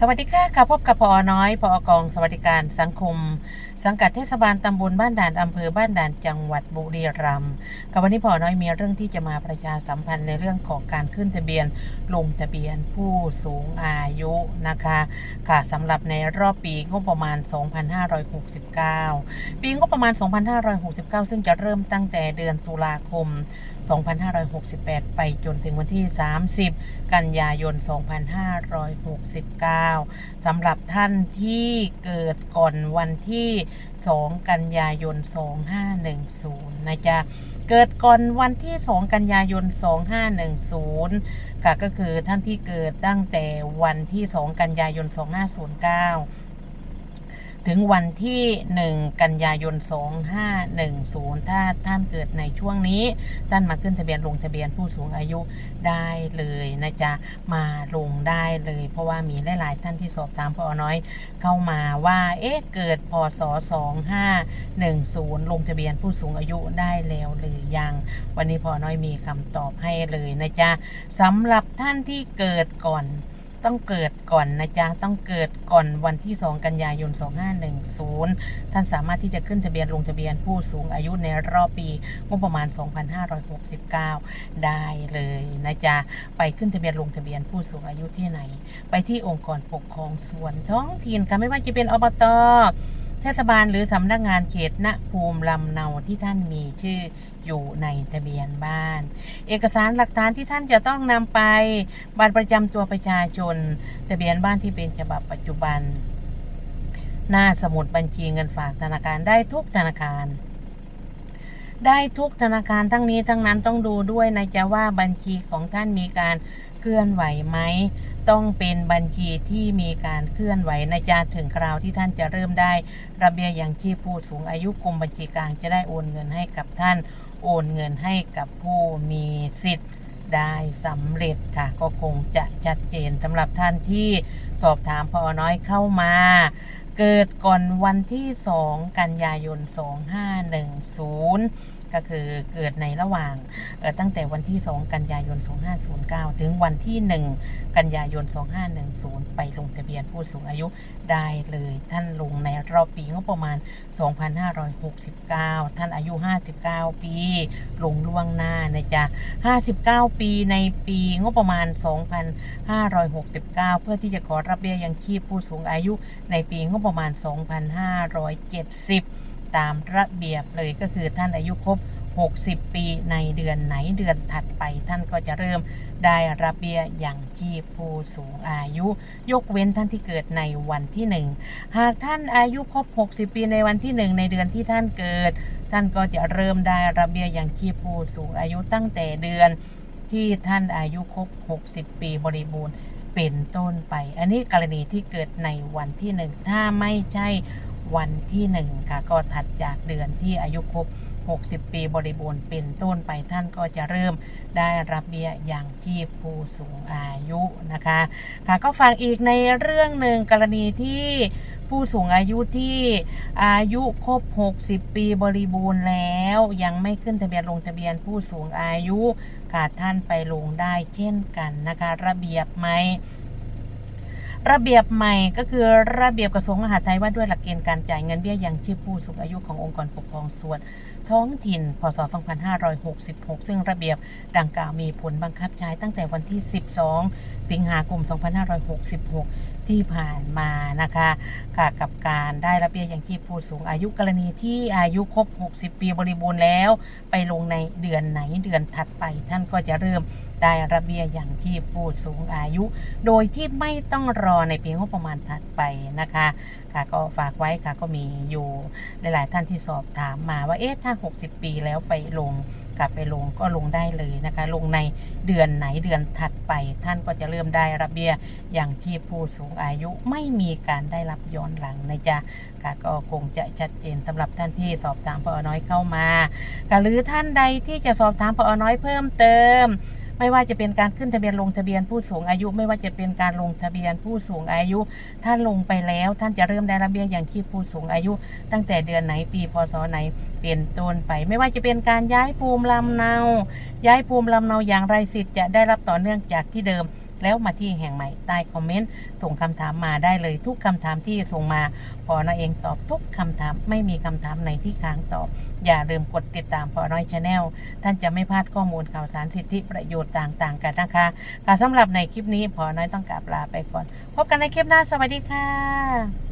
สวัสดีค่ะค่ะพบกับพอน้อยพอกองสวัสดิการสังคมสังกัดเทศบาลตำบลบ้านด่านอำเภอบ้านด่านจังหวัดบุรีรัมย์กับวันนี้พอน้อยมีเรื่องที่จะมาประชาสัมพันธ์ในเรื่องของการขึ้นทะเบียนลงทะเบียนผู้สูงอายุนะคะค่ะสำหรับในรอบปีงบประมาณ 2569 ปีงบประมาณ 2569 ซึ่งจะเริ่มตั้งแต่เดือนตุลาคม 2568 ไปจนถึงวันที่ 30 กันยายน 2569 สำหรับท่านที่เกิดก่อนวันที่2 กันยายน 2510 นะจ๊ะ เกิดก่อนวันที่ 2 กันยายน 2510 ค่ะก็คือท่านที่เกิดตั้งแต่วันที่ 2 กันยายน 2509 ถึงวันที่ 1 กันยายน 2510 ถ้าท่านเกิดในช่วงนี้ ท่านมาขึ้นทะเบียนลงทะเบียนผู้สูงอายุได้เลยนะจ๊ะ มาลงได้เลย เพราะว่ามีหลายๆท่านที่สอบถามพอน้อยเข้ามาว่า เอ๊ะ เกิดพศ 2510 ลงทะเบียนผู้สูงอายุได้แล้วหรือยัง วันนี้พอน้อยมีคำตอบให้เลยนะจ๊ะสำหรับท่านที่เกิดก่อน ต้องเกิดก่อนนะจ๊ะ ต้องเกิดก่อนวันที่ 2 กันยายน 2510 ท่านสามารถที่จะขึ้นทะเบียนลงทะเบียนผู้สูงอายุในรอบปีงบประมาณ 2569 ได้เลยนะจ๊ะ ไปขึ้นทะเบียนลงทะเบียนผู้สูงอายุที่ไหน ไปที่องค์กรปกครองส่วนท้องถิ่นค่ะไม่ว่าจะเป็นอบต เทศบาลหรือสำนักงานเขตณภูมิลำเนาที่ท่านมีชื่ออยู่ในทะเบียนบ้าน เอกสารหลักฐานที่ท่านจะต้องนำไป บัตรประจำตัวประชาชน ทะเบียนบ้านที่เป็นฉบับปัจจุบัน หน้าสมุดบัญชีเงินฝากธนาคารได้ทุกธนาคาร ได้ทุกธนาคารทั้งนี้ทั้งนั้นต้องดูด้วยนะจ๊ะว่าบัญชีของท่านมีการ ลื่อนไหวไหมต้องเป็นบัญชีที่มีการเคลื่อนไหวนะจ๊ะถึงคราวที่ท่านจะเริ่มได้ ระเบียอย่างชีพผู้สูงอายุกรมบัญชีกลางจะได้โอนเงินให้กับท่าน โอนเงินให้กับผู้มีสิทธิ์ได้สำเร็จค่ะ ก็คงจะชัดเจนสำหรับท่านที่สอบถามพอน้อยเข้ามา เกิดก่อนวันที่ 2 กันยายน 2510 ก็คือเกิดในระหว่างตั้งแต่วันที่ 2 กันยายน 2509 ถึงวันที่ 1 กันยายน 2510 ไปลงทะเบียนผู้สูงอายุได้เลยท่านลงในรอบปีงบประมาณ 2569 ท่านอายุ 59 ปี ลงล่วงหน้านะจ๊ะ 59 ปีในปีงบประมาณ 2569 เพื่อที่จะขอรับเบี้ยยังชีพผู้สูงอายุในปีงบประมาณ 2570 ตามระเบียบเลยก็คือท่านอายุครบ 60 ปีในเดือนไหนเดือนถัดไป ท่านก็จะเริ่มได้รับเบี้ยอย่างชีพผู้สูงอายุ ยกเว้นท่านที่เกิดในวันที่ 1 หากท่านอายุครบ 60 ปีในวันที่ 1 ในเดือนที่ท่านเกิด ท่านก็จะเริ่มได้รับเบี้ยอย่างชีพผู้สูงอายุตั้งแต่เดือนที่ท่านอายุครบ 60 ปีบริบูรณ์เป็นต้นไป อันนี้กรณีที่เกิดในวันที่1ถ้าไม่ใช่ วันที่ 1 ค่ะ ก็ถัดจากเดือนที่อายุครบ 60 ปีบริบูรณ์เป็นต้นไปท่านก็จะเริ่มได้รับเบี้ยอย่างชีพผู้สูงอายุนะคะ ค่ะก็ฝากอีกในเรื่องหนึ่งกรณีที่ผู้สูงอายุที่อายุครบ 60 ปีบริบูรณ์แล้ว ยังไม่ขึ้นทะเบียนลงทะเบียนผู้สูงอายุค่ะท่านไปลงได้เช่นกันนะคะ ระเบียบไหม ระเบียบใหม่ก็คือระเบียบกระทรวงมหาดไทยว่าด้วยหลักเกณฑ์การจ่ายเงินเบี้ยยังชีพผู้สูงอายุขององค์กรปกครองส่วนท้องถิ่น พศ 2566 ซึ่งระเบียบดังกล่าวมีผลบังคับใช้ตั้งแต่วันที่ 12 สิงหาคม 2566 ที่ผ่านมานะคะค่ะกับการได้รับเบี้ยยังชีพผู้สูงอายุกรณีที่อายุครบ 60 ปีบริบูรณ์แล้ว ไปลงในเดือนไหนเดือนถัดไป ท่านก็จะเริ่มได้รับเบี้ยยังชีพผู้สูงอายุ โดยที่ไม่ต้องรอในปีงบประมาณถัดไปนะคะค่ะก็ฝากไว้ค่ะก็มีอยู่หลาย ๆ ท่านที่สอบถามมาว่าเอ๊ะถ้า 60 ปีแล้วไปลง กลับไปลงก็ลงได้เลยนะคะ ลงในเดือนไหนเดือนถัดไป ท่านก็จะเริ่มได้รับเบี้ยอย่างชีพผู้สูงอายุไม่มีการได้รับย้อนหลังนะจ๊ะค่ะก็คงจะชัดเจนสำหรับท่านที่สอบถามพอน้อยเข้ามาค่ะหรือท่านใดที่จะสอบถามพอน้อยเพิ่มเติม ไม่ว่าจะเป็นการขึ้นทะเบียนลงทะเบียนผู้สูงอายุ ไม่ว่าจะเป็นการลงทะเบียนผู้สูงอายุ ท่านลงไปแล้ว ท่านจะเริ่มได้รับเบี้ยอย่างชีพผู้สูงอายุ ตั้งแต่เดือนไหนปีพศไหนเป็นต้นไป ไม่ว่าจะเป็นการย้ายภูมิลำเนา ย้ายภูมิลำเนาอย่างไรสิทธิ์จะได้รับต่อเนื่องจากที่เดิม แล้วมาที่แห่งใหม่ใต้คอมเมนต์ส่งคำถามมาได้เลยทุกคำถามที่ส่งมา พอน้อยเองตอบทุกคำถามไม่มีคำถามไหนที่ค้างตอบ อย่าลืมกดติดตามพอน้อยชาแนลท่านจะไม่พลาดข้อมูลข่าวสารสิทธิประโยชน์ต่าง ๆ กันนะคะค่ะสำหรับในคลิปนี้พอน้อยต้องกราบลาไปก่อน พบกันในคลิปหน้าสวัสดีค่ะ